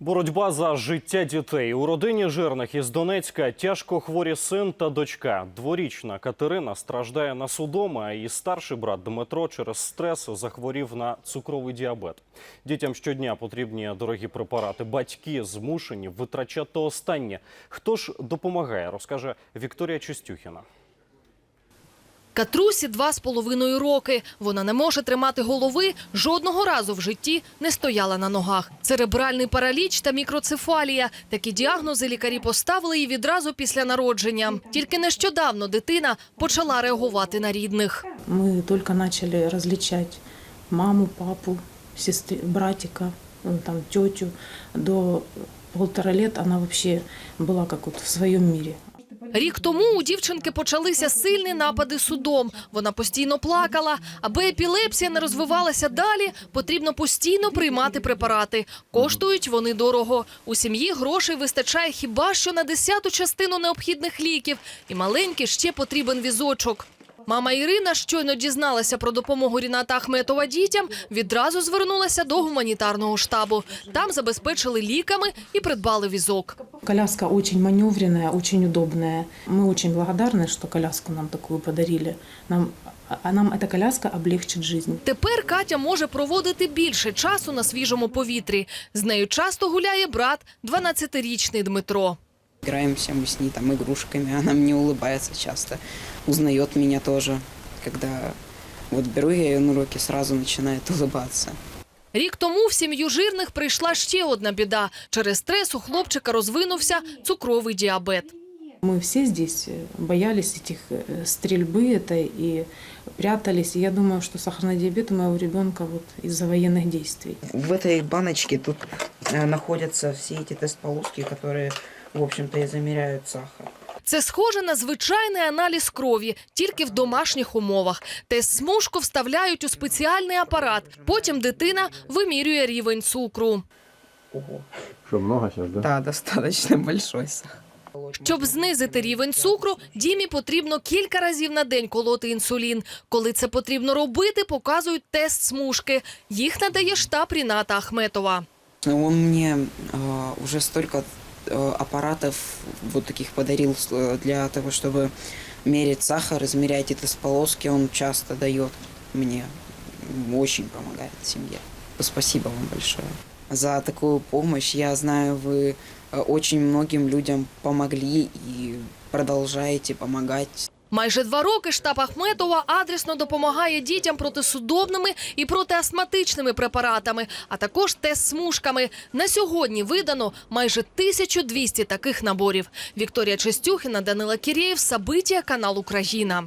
Боротьба за життя дітей у родині жирних із Донецька тяжко хворі син та дочка. Дворічна Катерина страждає на судоми, а її старший брат Дмитро через стрес захворів на цукровий діабет. Дітям щодня потрібні дорогі препарати. Батьки змушені витрачати останнє. Хто ж допомагає, розкаже Вікторія Чистюхіна. Катрусі два з половиною роки. Вона не може тримати голови, жодного разу в житті не стояла на ногах. Церебральний параліч та мікроцефалія. Такі діагнози лікарі поставили їй відразу після народження. Тільки нещодавно дитина почала реагувати на рідних. Мы только начали различать маму, папу, сестры, братика, ну, там, тетю. До полтора лет она вообще была как вот в своем мире. Рік тому у дівчинки почалися сильні напади судом. Вона постійно плакала. Аби епілепсія не розвивалася далі, потрібно постійно приймати препарати. Коштують вони дорого. У сім'ї грошей вистачає хіба що на десяту частину необхідних ліків. І маленький ще потрібен візочок. Мама Ірина щойно дізналася про допомогу Ріната Ахметова дітям, відразу звернулася до гуманітарного штабу. Там забезпечили ліками і придбали візок. Коляска очень маневренная, очень удобная. Мы очень благодарны, что коляску нам такую подарили. Нам, а нам эта коляска облегчит жизнь. Тепер Катя може проводити більше часу на свіжому повітрі. З нею часто гуляє брат, 12-річний Дмитро. Играемся мы с ней там игрушками, она мне улыбается часто, узнает меня тоже, когда вот беру я ее на руки, сразу начинает улыбаться. Рік тому в сім'ю жирних прийшла ще одна біда. Через стрес у хлопчика розвинувся цукровий діабет. Мы все здесь э, боялись этих э, стрельбы этой и прятались. И я думаю, что сахарный диабет у моего ребенка вот из-за военных действий. В этой баночке тут э, находятся все эти тест-полоски, которые, в общем-то, и замеряют сахар. Це схоже на звичайний аналіз крові, тільки в домашніх умовах. Тест-смужку вставляють у спеціальний апарат. Потім дитина вимірює рівень цукру. Ого. Что, много сейчас, да? Да, достаточно большой сахар. Щоб знизити рівень цукру, Дімі потрібно кілька разів на день колоти інсулін. Коли це потрібно робити, показують тест смужки. Їх надає штаб Ріната Ахметова. Он мне э, уже столько аппаратов вот таких подарил э, для того, чтобы мерить сахар, измерять эти полоски. Он часто дает мне, очень помогает семье. Спасибо вам большое за такую помощь. Я знаю, вы э, очень многим людям помогли и продолжаете помогать. Майже два роки штаб Ахметова адресно допомагає дітям протисудобними і протиастматичними препаратами, а також тест-смужками. На сьогодні видано майже 1200 таких наборів. Вікторія Чистюхіна, Данила Кірєєв, Сабитія, канал Україна.